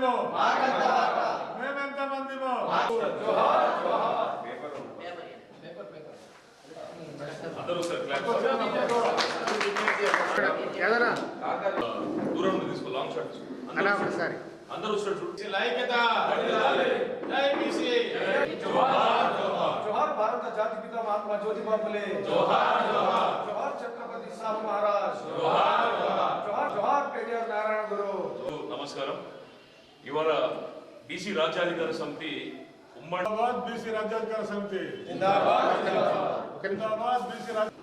మందిమో. మేమెంత మందిమో దూరం తీసుకో లాంగ్ షాట్ అలా ఒకసారి. జోహార్ ఛత్రపతి సాహు ఇవాళ బీసీ రాజ్యాధికార సమితి ఉమ్మడి జిందాబాద్ బీసీ రాజ్యాధికార సమితి. జిందాబాద్. బీసీ రాజ్య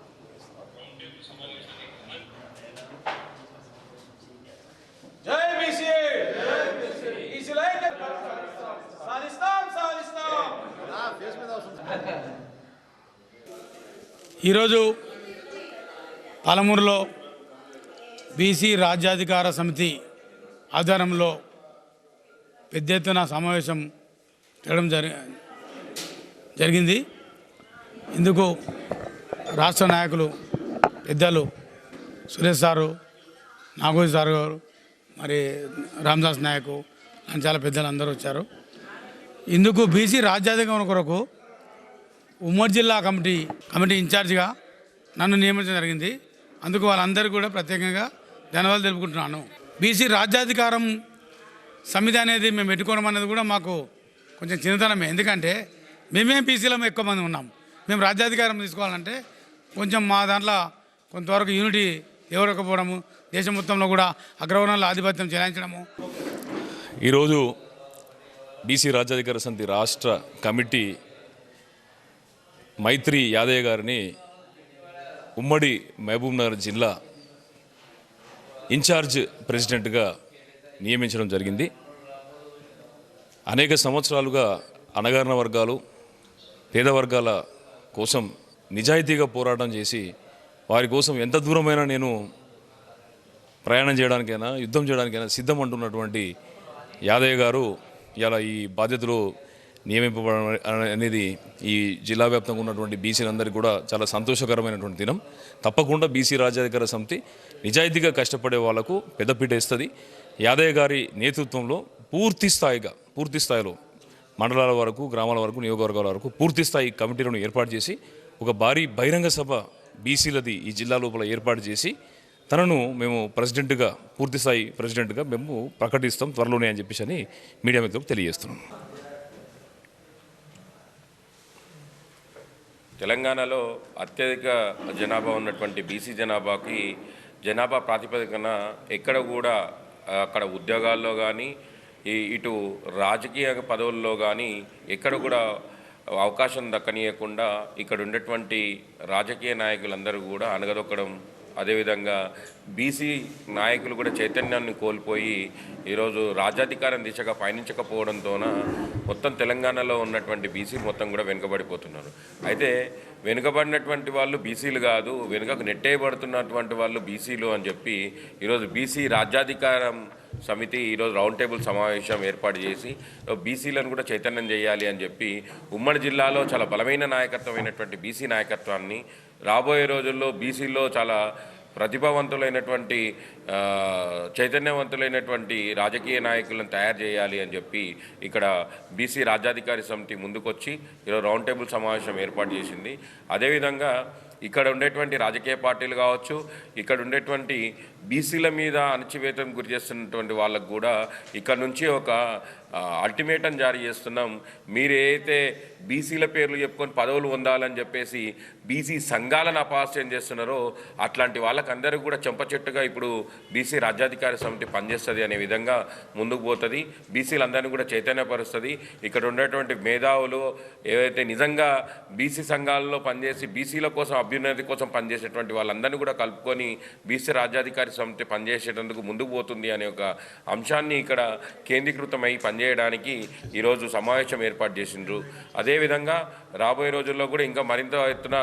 జై బీసీ. ఈరోజు పాలమూరులో బీసీ రాజ్యాధికార సమితి ఆధ్వర్యంలో పెద్ద ఎత్తున సమావేశం చేయడం జరి జరిగింది. ఇందుకు రాష్ట్ర నాయకులు పెద్దలు సురేష్ సారు నాగోజీ సారు గారు మరి రామదాస్ నాయకు అని చాలా పెద్దలు అందరూ వచ్చారు. ఇందుకు బీసీ రాజ్యాధికారం కొరకు ఉమ్మడి జిల్లా కమిటీ కమిటీ ఇన్ఛార్జిగా నన్ను నియమించడం జరిగింది. అందుకు వాళ్ళందరికీ కూడా ప్రత్యేకంగా ధన్యవాదాలు తెలుపుకుంటున్నాను. బీసీ రాజ్యాధికారం సమితి అనేది మేము పెట్టుకోవడం అనేది కూడా మాకు కొంచెం చిన్నతనమే. ఎందుకంటే మేమే బీసీలో ఎక్కువ మంది ఉన్నాం. మేము రాజ్యాధికారం తీసుకోవాలంటే కొంచెం మా దాంట్లో కొంతవరకు యూనిటీ ఎవరకపోవడము దేశం మొత్తంలో కూడా అగ్రవర్ణంలో ఆధిపత్యం చెలాయించడము. ఈరోజు బీసీ రాజ్యాధికార సమితి రాష్ట్ర కమిటీ మైత్రి యాదయ్య గారిని ఉమ్మడి మహబూబ్నగర్ జిల్లా ఇన్ఛార్జ్ ప్రెసిడెంట్గా నియమించడం జరిగింది. అనేక సంవత్సరాలుగా అణగారిన వర్గాలు పేద వర్గాల కోసం నిజాయితీగా పోరాటం చేసి వారి కోసం ఎంత దూరమైనా నేను ప్రయాణం చేయడానికైనా యుద్ధం చేయడానికైనా సిద్ధం అంటున్నటువంటి యాదయ్య గారు ఇలా ఈ బాధ్యతలు నియమింపబడడం అనేది ఈ జిల్లా వ్యాప్తంగా ఉన్నటువంటి బీసీలందరికీ కూడా చాలా సంతోషకరమైనటువంటి దినం. తప్పకుండా బీసీ రాజ్యాధికార సమితి నిజాయితీగా కష్టపడే వాళ్ళకు పెద్దపీట ఇస్తుంది యాదయ్య గారి నేతృత్వంలో పూర్తి స్థాయిగా పూర్తి స్థాయిలో మండలాల వరకు గ్రామాల వరకు నియోగవర్గాల వరకు పూర్తి స్థాయి కమిటీలను ఏర్పాటు చేసి ఒక భారీ బహిరంగ సభ బీసీలది ఈ జిల్లా లోపల ఏర్పాటు చేసి తనను మేము ప్రెసిడెంట్గా పూర్తి స్థాయి ప్రెసిడెంట్గా మేము ప్రకటిస్తాం త్వరలోనే అని చెప్పేసి అని మీడియా మిత్రులకు తెలియజేస్తున్నాం. తెలంగాణలో అత్యధిక జనాభా ఉన్నటువంటి బీసీ జనాభాకి జనాభా ప్రాతిపదికన ఎక్కడ కూడా అక్కడ ఉద్యోగాల్లో కానీ ఇటు రాజకీయ పదవుల్లో కానీ ఎక్కడ కూడా అవకాశం దక్కనీయకుండా ఇక్కడ ఉండేటువంటి రాజకీయ నాయకులందరూ కూడా అనగదొక్కడం అదేవిధంగా బీసీ నాయకులు కూడా చైతన్యాన్ని కోల్పోయి ఈరోజు రాజ్యాధికారం దిశగా పయనించకపోవడంతోన మొత్తం తెలంగాణలో ఉన్నటువంటి బీసీ మొత్తం కూడా వెనుకబడిపోతున్నారు. అయితే వెనుకబడినటువంటి వాళ్ళు బీసీలు కాదు వెనుకకు నెట్టేయబడుతున్నటువంటి వాళ్ళు బీసీలు అని చెప్పి ఈరోజు బీసీ రాజ్యాధికారం సమితి ఈరోజు రౌండ్ టేబుల్ సమావేశం ఏర్పాటు చేసి బీసీలను కూడా చైతన్యం చేయాలి అని చెప్పి ఉమ్మడి జిల్లాలో చాలా బలమైన నాయకత్వమైనటువంటి బీసీ నాయకత్వాన్ని రాబోయే రోజుల్లో బీసీలో చాలా ప్రతిభావంతులైనటువంటి చైతన్యవంతులైనటువంటి రాజకీయ నాయకులను తయారు చేయాలి అని చెప్పి ఇక్కడ బీసీ రాజ్యాధికారి సమితి ముందుకొచ్చి ఈరోజు రౌండ్ టేబుల్ సమావేశం ఏర్పాటు చేసింది. అదేవిధంగా ఇక్కడ ఉండేటువంటి రాజకీయ పార్టీలు కావచ్చు ఇక్కడ ఉండేటువంటి బీసీల మీద అణచివేతం గురి చేస్తున్నటువంటి వాళ్ళకు కూడా ఇక్కడ నుంచి ఒక అల్టిమేటం జారీ చేస్తున్నాం. మీరు ఏదైతే బీసీల పేర్లు చెప్పుకొని పదవులు పొందాలని చెప్పేసి బీసీ సంఘాలను అపహాస్యం చేస్తున్నారో అట్లాంటి వాళ్ళకందరికీ కూడా చెంపచెట్టుగా ఇప్పుడు బీసీ రాజ్యాధికార సమితి పనిచేస్తుంది అనే విధంగా ముందుకు పోతుంది. బీసీలందరినీ కూడా చైతన్యపరుస్తుంది. ఇక్కడ ఉండేటువంటి మేధావులు ఏవైతే నిజంగా బీసీ సంఘాలలో పనిచేసి బీసీల కోసం అభ్యున్నతి కోసం పనిచేసేటువంటి వాళ్ళందరినీ కూడా కలుపుకొని బీసీ రాజ్యాధికారి సమితి పనిచేసేటందుకు ముందుకు పోతుంది అనే ఒక అంశాన్ని ఇక్కడ కేంద్రీకృతమై పనిచేయడానికి ఈరోజు సమావేశం ఏర్పాటు చేసిండ్రు. అదేవిధంగా రాబోయే రోజుల్లో కూడా ఇంకా మరింత ఎత్తున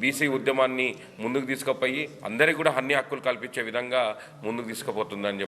బీసీ ఉద్యమాన్ని ముందుకు తీసుకుపోయి అందరికీ కూడా అన్ని హక్కులు కల్పించే విధంగా ముందుకు తీసుకుపోతుందని చెప్పి